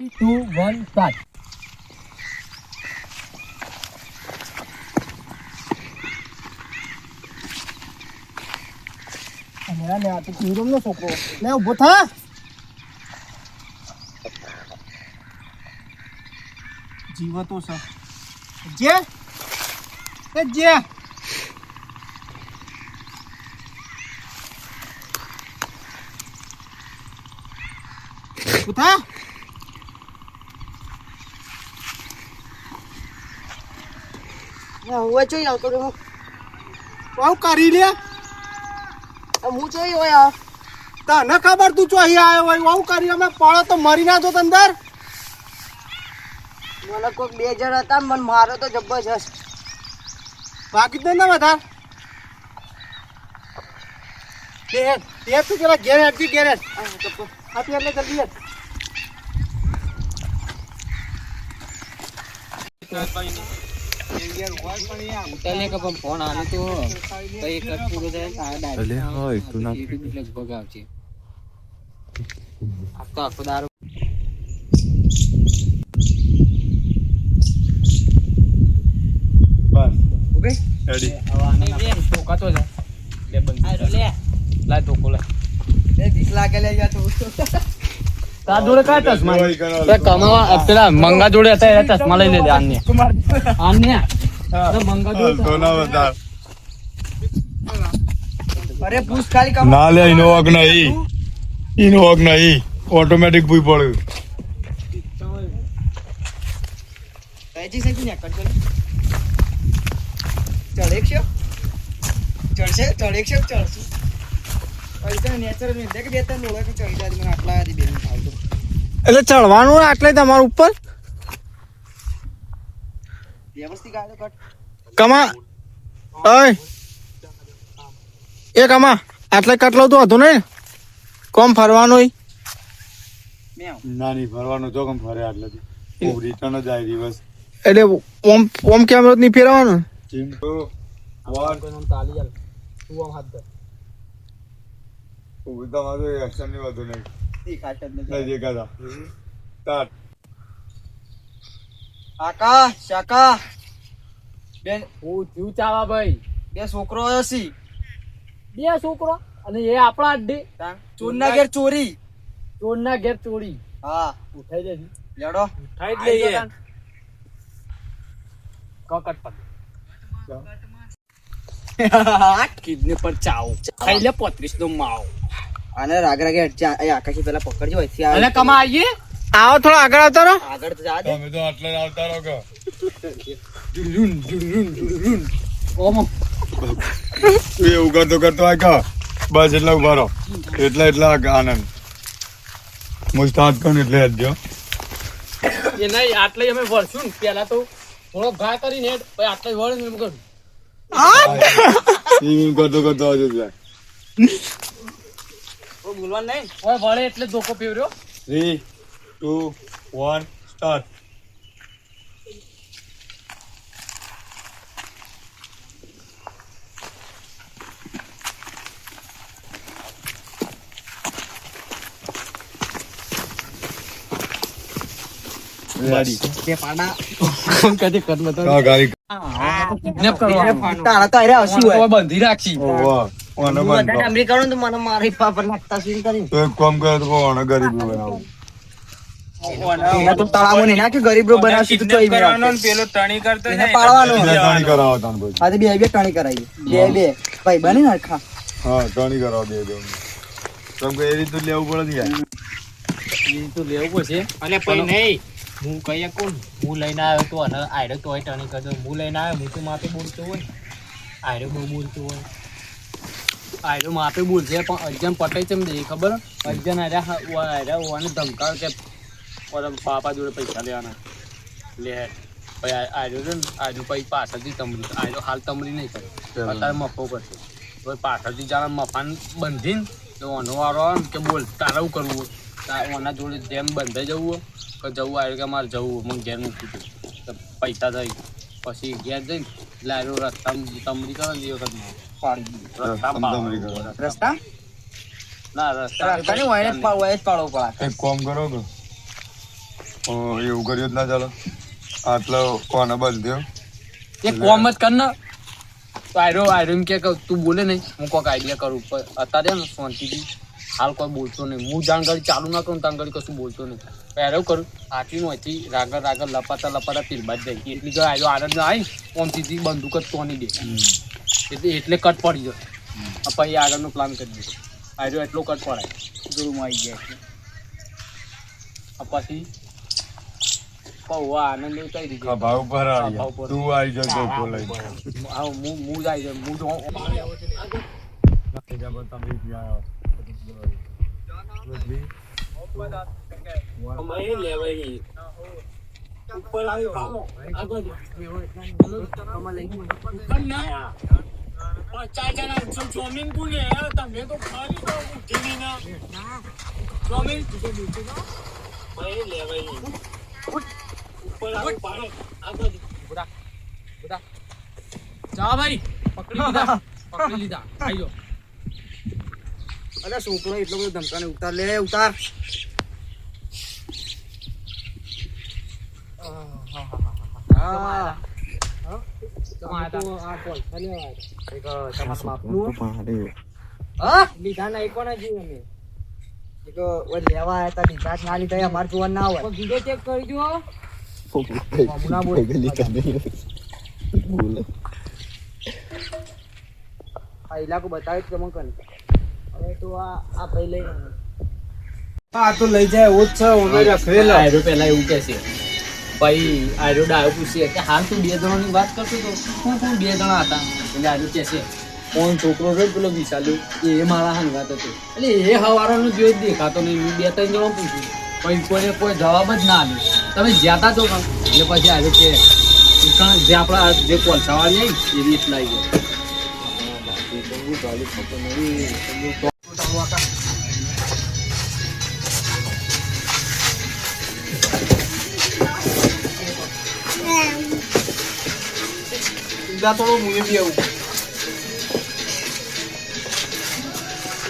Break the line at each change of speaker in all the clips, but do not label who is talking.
Two one start
લે લે આ તો હીરો નો છોકરો. લે, ઊભો થા. જીવતો છે જે. એ જે. ઉઠા
હું જોઈ આવતો તો હું
આવું કરી લે.
હું જોઈ હોય
તને ખબર તું ચો અહીં આવ્યો હોય આવું કરી, અમે પડો તો મરી ના જોત અંદર.
મને કોઈક બે જણ હતા, મને મારો તો જબરજસ્ત.
બાકી તો ને વધાર. તે તે તું પેલા ઘેર હેડ એટલે જલ્દી
તને કે પણ ફોન તો તો એક પૂરો થાય તારે
અલે હોય તું ના
ડાયરેક્ટ લગભગ આવશે. આખો આખો દારૂ
બસ.
ઓકે?
રેડી
ઠોકાતો જા લે બંધ લે. લાય ઠોકો લે
એ બીક લાગે લે યા તું.
જોડે ચશ્મા તે કમાવા પેલા મંગા જોડે હતા એ ચશ્મા લઈ લેજે આને. આને. મંગા જોડે
ના
અરે પૂછ ખાલી કમ.
ના લે ઈનો વાગ નહીં. વાગ નહીં. ઓટોમેટિક ભૂઈ પડ્યું
ચડે સેકી ને કરજો ચડેક ચડશે છે ચડશે.
એટલે ચડવાનું આટલે તમારું ઉપર? કમા એ કમા આટલે કટલો તો હતું ને કોમ ફરવાનું
નાની ફરવાનું જોગમ ફરે આટલેથી ખૂબ રિટર્ન જ આવી દિવસ.
એટલે ઓમ ઓમ કેમેરો નહીં ફેરવાનું?
તું આમ હાથ ધર
ઊભી એક્શનની વધુ નહીં.
દેખાશે નથી
દેખાતા. સ્ટાર્ટ
કાકા શાકા બેન
હું જીવ ચાવા ભાઈ?
બે છોકરો હસી
બે છોકરો? અને એ આપણા અડ્ડે
ચોરના ઘેર ચોરી.
ચોરના ઘેર ચોરી.
હા.
ઉઠાઈ દેજે
લડો.
ઉઠાઈ જ લઈએ. કકટ કિડની પર ચાવ. ખાઈ લે પોત્રીસ નો માવ.
અને રાગ રાગે આકાશી પેલા પકડજો અહીંથી
અને કમા આવીએ?
આવો થોડો આગળ આવતા રહો.
આગળ તો જા દે.
તમે તો આટલે આવતા રહો કે?
ઓમ
એ એવું કરતો કરતો આ કા બસ એટલા ઊભા રહો. એટલા એટલા આનંદ. સ્ટાર્ટ કરું એટલે હટજો
એ નહીં આટલે અમે વળશું ને. પેલા તો થોડો ઘા કરીને આટલે વળ ને એમ કરું.
એવું કરતો કરતો આવજો ત્યાં
કોઈ બોલવાનું નહીં
ઓય વળે એટલે ધોકો પીવર્યો
three two one start ready
બે પાડા
કદી કર્મ તો
ગાડી
કિડનેપ કરવાનું
તારા તો અરે હસી હોય.
બંધી રાખી.
ઓવા ઓને બંધ
વધારે અમરી તો મને મારી પાપર નાખતા સીન કરીને?
તો એક કામ કરે તો ઓને ગરીબ બનાવું
તો તળાવો નહીં નાખ્યું ગરીબ રો બનાવશું તો ચોઈ મેળવશે.
પેલો તણી કરતો
એને પાડવાનો.
એને કરાવો તને પછી.
આજે બે બે ટણી કરાવી બે બે. ભાઈ બની નાખા
હા ટણી કરાવો બે બે. કેમ એ રીતે લેવું પડે યાર.
એ તો લેવું પડશે. અને પછી નહીં. હું કહીએ કોણ? હું લઈને આવ્યો તો અને આયરો તો ટર્નિંગ કરતો હું લઈને આવ્યો હું તો માપે બોલતો હોય. આયરો બહુ બોલતો હોય. આયરો માપે બોલશે પણ અર્જન પટાઈ ચમ દે ખબર? અર્જન આર્યા આર્યા ઓને ધમકાવ કે પાપા જોડે પૈસા લેવાના. લે પછી આયરો છે ને આયરો પછી પાછળથી તમરી આયરો હાલ તમરી નહીં કરે. અત્યારે મફો કરશે. પછી પાછળથી જાણે મફાન બંધીને તો ઓનો વારો આવે ને કે બોલ તારે કરવું હોય? તારે ઓના જોડે જેમ બંધાઈ જવું હોય. જવું આવ્યું કે મારે જવું. મને ઘેર મૂકી દે પૈસા થઈ પછી ઘેર જઈને લાયરો રસ્તા તમરી કરે ને એ વખત રસ્તા? ના રસ્તા
જ પાડવો પડે
એક કામ કરો કે એવું કર્યું જ ના ચાલો. આટલો કોને બાંધ્યો
એ કોમ જ કર ને. તો આયરો આયરો એમ કે તું બોલે નહીં. હું કોઈક આઈડિયા કરું. પણ અત્યારે ને શાંતિથી હાલ કોઈ બોલતો નહીં. હું જાણ ઘડી ચાલુ ના કરું ત્યાં ઘડી કશું બોલતો નહીં. પહેરો કરું. આટલી નોથી રાગર રાગર લપાતા લપાતા પીરબાદ જાય એટલી જો આનંદ આવી ઓમ સીધી બંદૂક જ તોની દે. એટલે એટલે કટ પડી જાય પછી આગળનો પ્લાન કરી દે આયરો એટલો કટ પડાય. જોરમાં આવી ગયા એટલે પછી પૌવા આનંદ ઉતારી દીધો
ઉપર આવી તું આવી જાય લઈને
હા હું હું જાય જો જા પકડી લીધા પકડી લીધા આઈ જાઓ
અરે છોકરો એટલો બધો ધમકાને ઉતાર લે ઉતાર
તમારા.
હા લીધા ના એક ના જીવ અમે એક ઓય લેવા આયા તા લીધા જ લીધા એ અમાર જોવાનું ના હોય.
ગીડો ચેક કરી જો
તમે બોલ હવે તો આ આ ભાઈ લઈ
આ તો લઈ જાય એવું જ છે ઓમે રખડેલા
આયરો પહેલા એવું કે છે. પછી આયરો ડાયો પૂછીએ કે હાલ તું બે જણાની વાત કરતો તો? કોણ કોણ બે જણા હતા. એટલે આયરો કે છે કોણ છોકરો છે? પેલો વિશાલ્યો એ મારા હંગાત હતો. એટલે એ હવારાનો જોઈ જ દેખાતો નહીં. બે ત્રણ જણા પૂછ્યું પછી કોઈને કોઈ જવાબ જ ના આવ્યો તમે જ્યાતા છો કાં એટલે પછી આવ્યો કે આપડા જે આપણા જે કોલસાવાળી આવી એ રીત લાવી ગયો
સીધા થોડો મુએ બી આવું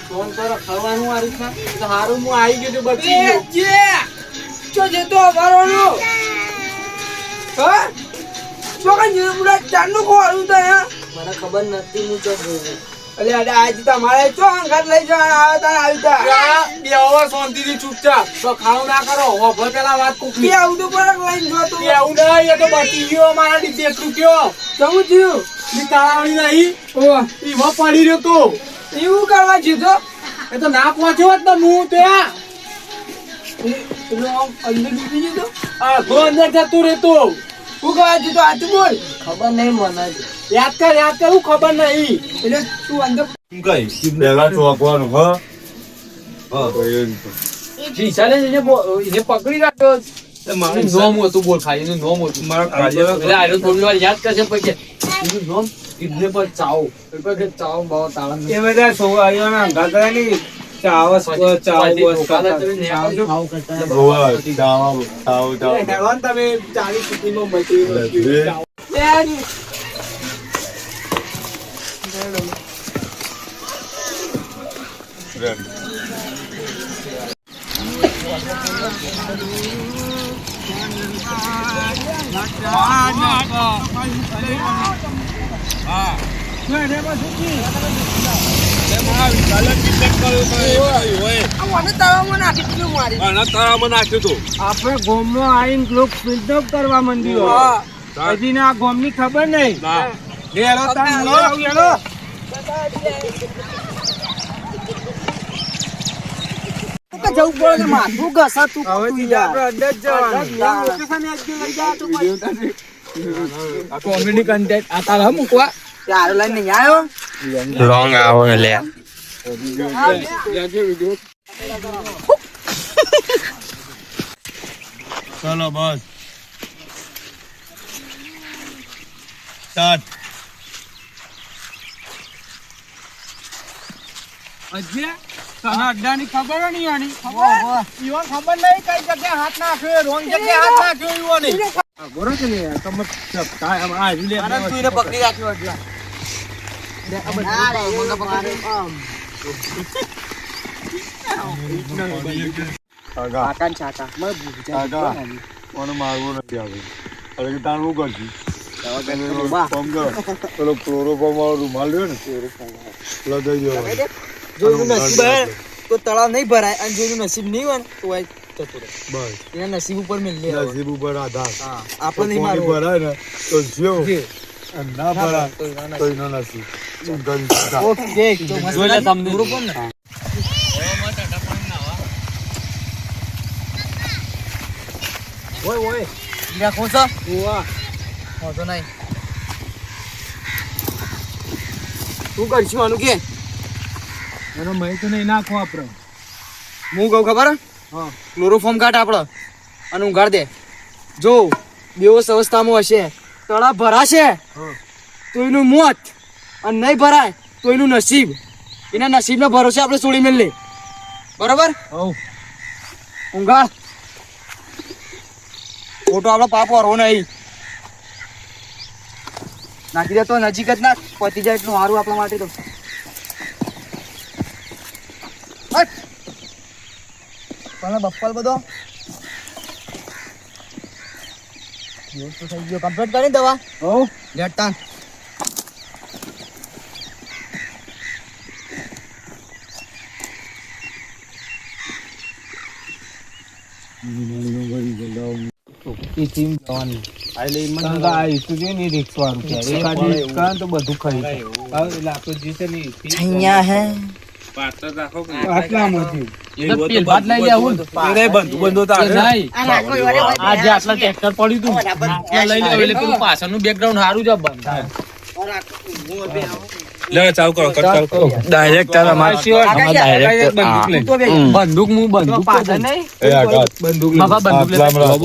ફોન કરો ખાવાનું આ રીતના તો હારું હું આવી ગયો તો બચી ગયો
ચો જતો અમારો હા શું કઈ જીવ પૂરા ચાંદનું ખોવાડું તો હે મને ખબર નથી, હું જોયું અલે અરે આજ તમારે ચો અંગાત લઈ જવાના આવે તાર આવી તા
બેહવા શાંતિથી ચૂપચાપ. તો ખાવું ના કરો. હોભળ પેલા વાત કુકલી
કે આવું તો પરક લઈને જો તું?
એવું નહીં એ તો બચી ગયો અમારા લીધે એટલું કયો.
જવું થયું
ની તાળાવાળી નહીં.
ઓ
ઈમાં પડી રહ્યો તો.
એવું કરવા જીધો?
એ તો ના પહોંચ્યો જ ને હું ત્યાં.
અંદર ડૂબી જતો
આ ઘો અંદર જતું રહેતો.
હું કરવા જીધો આતું બોલ. ખબર નહીં મને.
યાદ કર યાદ કર હું ખબર નહીં.
એટલે તું અંદર
પહેલા ચોકવાનું હ? હા તો એ
એને પકડી રાખ્યો. નોમ હતું બોલ ખાલી એનું નોમ હતું. એટલે આયરો થોડી વાર યાદ કરશે પછી. એનું નોમ કિડને પર ચાવો એટલે ચાવો બાવો તાળા
એ બધા સોવાળીઓના અંગાતા નહીં ચાવસ
પછી-
ચાવ
પછી
બસ
ધોકા
ખાતા.
લઈને આવજો.
હોવા, દાવા, તાવ, તાવ.
એ હેરાન તમે ચાલીસ
રેડ.
આપણે ગોમમાં આવીને લોક બિલ્ડઅપ કરવા માંડ્યો હજી ને આ ગોમની ખબર નહીં.
જવું પડે માથું ઘસાતું
કોમેડી કન્ટેન્ટ આ તારા મૂકવા?
ત્યારે લઈને નહીં આવ્યો
ચલો બસ સ્ટાર્ટ
અજય તને અડ્ડાની ખબર નહીં આની? ઈવન ખબર નહીં કઈ જગ્યાએ હાથ નાખ્યો રોંગ જગ્યાએ હાથ નાખ્યો ઈવોને. બરો કે નહીં તમે કાય આ લે
અરે તું એને પકડી રાખ્યો એટલે.
કાકા
કાકા ને છાકા મને ભૂખ
કાકા મને મારવું નથી આવે કે તાણ હું કરશું પેલો ક્લોરોફોર્મ વાળો રૂમાલ રહ્યો ને લગાઈ
જો નસીબ તો તળાવ નહીં ભરાય અને જો નસીબ નહીં હોય ને તો જતું રહે
બસ.
એના નસીબ ઉપર મેં લે
નસીબ ઉપર આધાર.
હા આપણે નહીં
ભરાય ને તો જ્યો ના ભરાય
તો એના નસીબ.
તો એનો નસીબ. શું
ઓકે તો
જોઈ તમને.
પૂરું પણ ને ઓય ઓય. રાખો છો વાંધો નહીં. શું કરશું આનું કે?
એનો મહી તો નહીં નાખો આપણે.
હું કહું ખબર?
હા.
ક્લોરોફોર્મ કાઢ આપણો અને ઊંઘાડ દે. જો બેહોશ અવસ્થામાં હશે. તળા ભરાશે. તો એનું મોત. અને નહીં ભરાય તો એનું નસીબ. એના નસીબના ભરોસે આપણે છોડી મેળલે બરાબર? ઊંઘાડ. ખોટો આપણો પાપ વાળવો નહીં. નાખી દે તો નજીક જ ના પતી જાય એટલું સારું આપણા માટે તો. પણ બપ્પલ બધો એવું તો થઈ ગયો કમ્પ્લીટ કરી દવા
હવ
લેટ તાન
એ ટીમ જવાની
કાકા આ ઈસુ છે ને રિક્ષ કરે બધું
નહીં. તો લઈ જે પડ્યું તું લઈ પેલું પાછળનું બેકગ્રાઉન્ડ સારું છે બંધ થાય. બંદૂક હું. બંદૂક તો
પાછળ
નહીં.
નહીં.
એ
બંદૂક
આટલામાં રાખ.